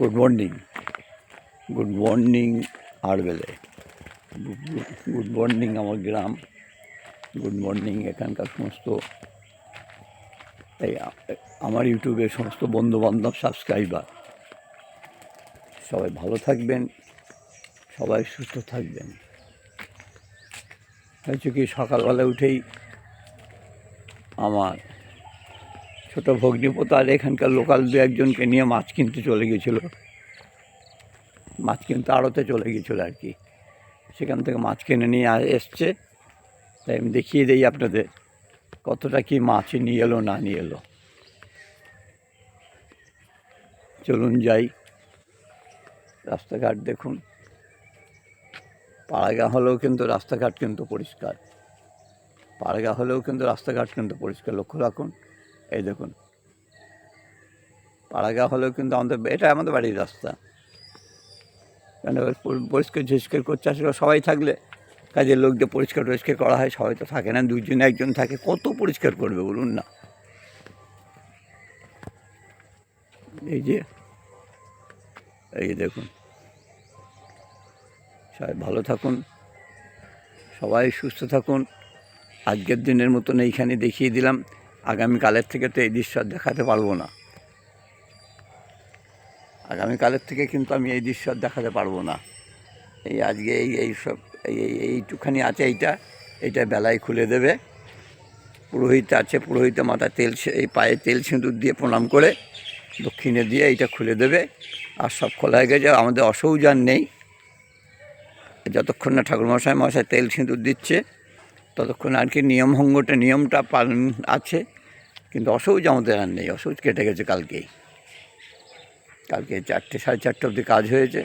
Good morning good morning আরবেলে good morning আমার গ্রাম। গুড মর্নিং এখানকার সমস্ত, এই, আমার ইউটিউবের সমস্ত বন্ধুবান্ধব সাবস্ক্রাইবার সবাই ভালো থাকবেন, সবাই সুস্থ থাকবেন। হয়েছে কি, সকালবেলা উঠেই আমার ছোট ভগ্নিপোতা আর এখানকার লোকাল দু একজনকে নিয়ে মাছ কিনতে চলে গেছিল। মাছ কিনতে আড়তে চলে গেছিল আর কি। সেখান থেকে মাছ কিনে নিয়ে এসছে। তাই আমি দেখিয়ে দিই আপনাদের কতটা কি মাছ নিয়ে এলো, না নিয়ে এলো। চলুন যাই। রাস্তাঘাট দেখুন। পাড়াগা হলেও কিন্তু রাস্তাঘাট কিন্তু পরিষ্কার। পাড়াগা হলেও কিন্তু রাস্তাঘাট কিন্তু পরিষ্কার। লক্ষ্য রাখুন। এই দেখুন। পাড়াগা হলেও কিন্তু আমাদের এটা আমাদের বাড়ির রাস্তা। কেন পরিষ্কার ঝিষ্কার করছে, আসলে সবাই থাকলে কাজের লোক দিয়ে পরিষ্কার টরিষ্কার করা হয়, সবাই তো থাকে না দুজন একজন থাকে, কত পরিষ্কার করবে বলুন না? এই যে এই যে দেখুন। সবাই ভালো থাকুন, সবাই সুস্থ থাকুন। আজকের দিনের মতন এইখানে দেখিয়ে দিলাম। আগামীকালের থেকে তো এই দৃশ্য দেখাতে পারব না। আগামীকালের থেকে কিন্তু আমি এই দৃশ্য দেখাতে পারব না। এই আজকে এই এই সব, এই এই, এইটুখানি আছে এইটা এইটা বেলায় খুলে দেবে। পুরোহিত আছে, পুরোহিত মাথায় তেল এই পায়ে তেল সিঁদুর দিয়ে প্রণাম করে দক্ষিণে দিয়ে এইটা খুলে দেবে। আর সব খোলা হয়ে গেছে, আমাদের অসৌজান নেই। যতক্ষণ না ঠাকুরমশাই মশাই তেল সিঁদুর দিচ্ছে ততক্ষণ আর কি নিয়মভঙ্গটা নিয়মটা পালন আছে, কিন্তু অসৌজ আমাদের আর নেই, অসৌজ কেটে গেছে কালকেই। কালকে চারটে, সাড়ে চারটে অবধি কাজ হয়েছে।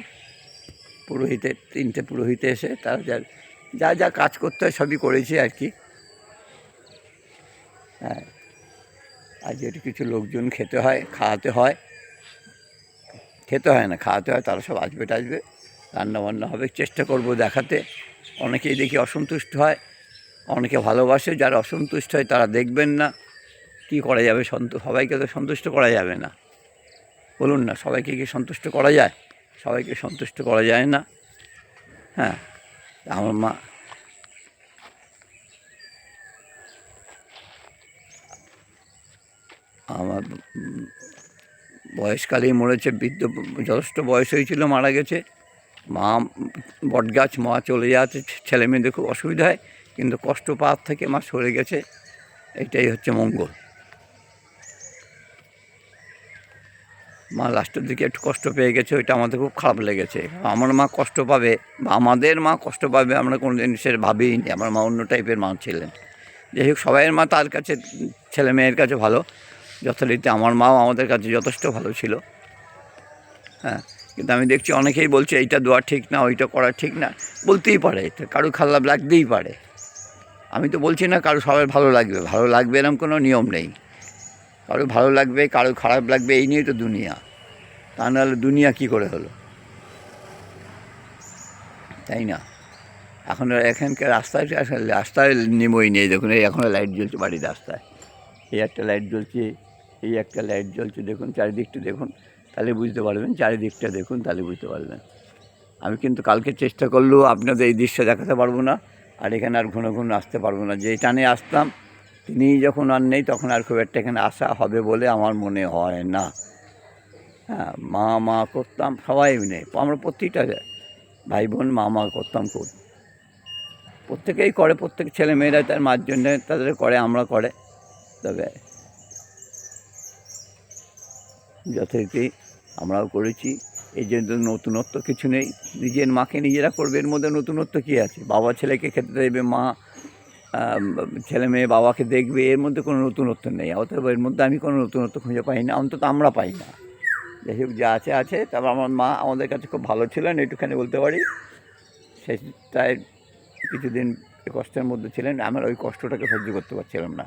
পুরোহিতে তিনটে পুরোহিতে এসে তারা যা যা যা কাজ করতে হয় সবই করেছি আর কি। হ্যাঁ আর যেটা কিছু লোকজন খেতে হয়, খাওয়াতে হয়। খেতে হয় না, খাওয়াতে হয়, তারা সব আসবে টাসবে রান্না বান্না হবে, চেষ্টা করব দেখাতে। অনেকেই দেখি অসন্তুষ্ট হয়। অনেকে ভালোবাসে, যারা অসন্তুষ্ট হয় তারা দেখবেন না। কি করা যাবে? সন্তু, সবাইকে তো সন্তুষ্ট করা যাবে না। বলুন না, সবাইকে কি সন্তুষ্ট করা যায়? সবাইকে সন্তুষ্ট করা যায় না। হ্যাঁ আমার মা আমার বয়সকালেই মরেছে, বৃদ্ধ, যথেষ্ট বয়স হয়েছিল, মারা গেছে। মা বটগাছ, মা চলে যাচ্ছে ছেলে মেয়েদের খুব অসুবিধা হয়। কিন্তু কষ্ট পাওয়ার থেকে মা সরে গেছে। এটাই হচ্ছে মঙ্গল। মা লাস্টের দিকে একটু কষ্ট পেয়ে গেছে, ওইটা আমাদের খুব খারাপ লেগেছে। আমার মা কষ্ট পাবে বা আমাদের মা কষ্ট পাবে আমরা কোনো জিনিসের ভাবিনি, আমার মা অন্য টাইপের মা ছিলেন। যাই হোক, সবাইয়ের মা তার কাছে, ছেলে মেয়ের কাছে ভালো, যথারীতি আমার মাও আমাদের কাছে যথেষ্ট ভালো ছিল। হ্যাঁ কিন্তু আমি দেখছি অনেকেই বলছে, এইটা দেওয়া ঠিক না, ওইটা করা ঠিক না, বলতেই পারে কারও খারাপ লাগতেই পারে। আমি তো বলছি না কারও সবার ভালো লাগবে। ভালো লাগবে এরকম কোনো নিয়ম নেই। কারও ভালো লাগবে, কারও খারাপ লাগবে, এই নিয়েই তো দুনিয়া। তা নাহলে দুনিয়া কী করে হলো? তাই না? এখন এখানকার রাস্তায় আসলে রাস্তায় নেমই নেই। দেখুন, এই এখনও লাইট জ্বলছে বাড়ির রাস্তায়। এই একটা লাইট জ্বলছে, এই একটা লাইট জ্বলছে। দেখুন, চারিদিকটা দেখুন, তাহলে বুঝতে পারবেন। চারিদিকটা দেখুন, তাহলে বুঝতে পারবেন। আমি কিন্তু কালকে চেষ্টা করলেও আপনাদের এই দৃশ্য দেখাতে পারব না। আর এখানে আর ঘন ঘন আসতে পারব না। যে টানে আসতাম তিনি যখন আর নেই, তখন আর খুব একটা এখানে আসা হবে বলে আমার মনে হয় না। হ্যাঁ মা মা করতাম, সবাই নেই। আমরা প্রত্যেকটা ভাই বোন মা মা করতাম খুব। প্রত্যেকেই করে, প্রত্যেক ছেলে মেয়েরা তার মার জন্য তাদের করে, আমরা করে। তবে যথারীতি আমরাও করেছি। এই জন্য নতুনত্ব কিছু নেই। নিজের মাকে নিজেরা করবে, এর মধ্যে নতুনত্ব কী আছে? বাবা ছেলেকে খেতে দেবে, মা ছেলে মেয়ে বাবাকে দেখবে, এর মধ্যে কোনো নতুনত্ব নেই। অতএব এর মধ্যে আমি কোনো নতুনত্ব খুঁজে পাই না, অন্তত আমরা পাই না। যাই হোক, যা আছে আছে। তারপর আমার মা আমাদের কাছে খুব ভালো ছিলেন, একটুখানি বলতে পারি। সেটাই কিছুদিন কষ্টের মধ্যে ছিলেন, আমরা ওই কষ্টটাকে সহ্য করতে পারছিলাম না।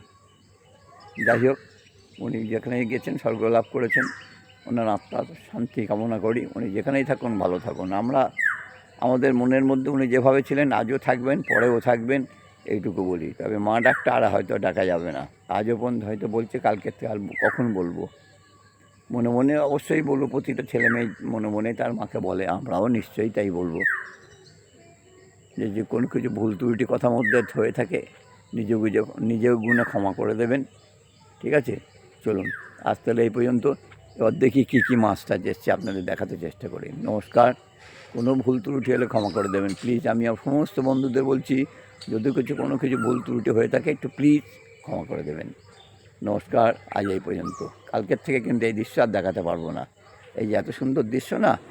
যাই হোক, উনি যেখানে গেছেন, স্বর্গ লাভ করেছেন। ওনার আত্মার শান্তি কামনা করি। উনি যেখানেই থাকুন, ভালো থাকুন। আমরা, আমাদের মনের মধ্যে উনি যেভাবে ছিলেন, আজও থাকবেন, পরেও থাকবেন, এইটুকু বলি। তবে মা ডাকটা আর হয়তো ডাকা যাবে না। আজও পর্যন্ত হয়তো বলছে, কালকে আর কখন বলব? মনে মনে অবশ্যই বলব, প্রতিটা ছেলে মেয়ে মনে মনে তার মাকে বলে, আমরাও নিশ্চয়ই তাই বলব। যে যে কোনো কিছু ভুল ত্রুটি কথার মধ্যে হয়ে থাকে, নিজে বুঝে নিজে গুণে ক্ষমা করে দেবেন। ঠিক আছে? চলুন, আজ তাহলে এই পর্যন্ত। এবার দেখি কী কী মাছটা এসছে আপনাদের দেখাতে চেষ্টা করি। নমস্কার, কোনো ভুল ত্রুটি হলে ক্ষমা করে দেবেন। প্লিজ, আমি সমস্ত বন্ধুদের বলছি, যদি কিছু, কোনো কিছু ভুল ত্রুটি হয়ে থাকে, একটু প্লিজ ক্ষমা করে দেবেন। নমস্কার, আজ এই পর্যন্ত। কালকের থেকে কিন্তু এই দৃশ্য আর দেখাতে পারব না। এই যে এত সুন্দর দৃশ্য না